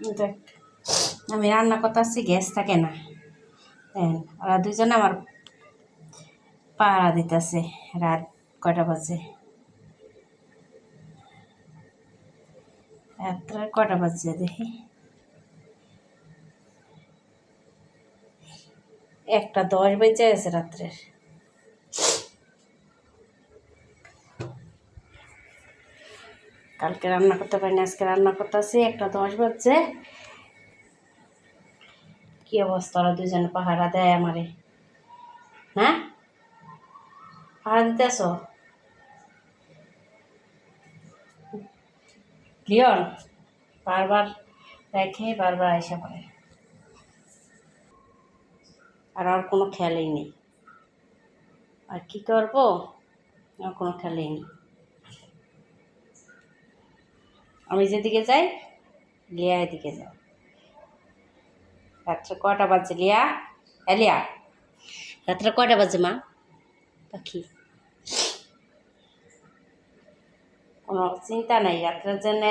দেখ, আমি রান্না করতেছি গ্যাস থাকে না। দেখেন ওরা দুজনে আমার পাহারা দিতেছে রাত কয়টা বাজে? রাত্রে কটা বাজছে দেখি। একটা দশ বেজে গেছে রাত্রের। কালকে রান্না করতে পারিনি, আজকে রান্না করতেছি, একটা দশ বাজছে। কি অবস্থা ওরা দুজনে পাহারা দেয় আমারে? হ্যাঁ? পাহারা দিতে আসো? লিওন, বারবার রেখে বারবার এসে পড়ে। আর আর কোনো খেয়ালই নেই। আর কি করব? আর কোনো খেয়ালই নেই। আমি যেদিকে যাই লিয়া এদিকে যাও। রাত্রে কটা বাজে, লিয়া? এলিয়া রাত্রে কটা বাজে, মা? পাখি। কোনো চিন্তা নাই, রাত্রে জন্য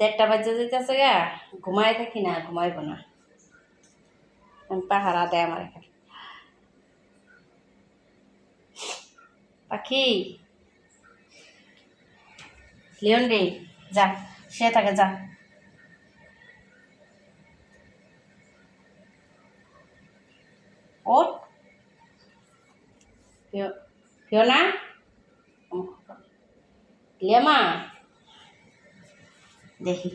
দেড়টা বাজে যেতেছে গা ঘুমাই থাকি না, ঘুমাইব না। পাহারা দেয় আমার এখানে। পাখি, লিওন রে যা সে থাকে যা। ওট ফিওনা লেমা। দেখি।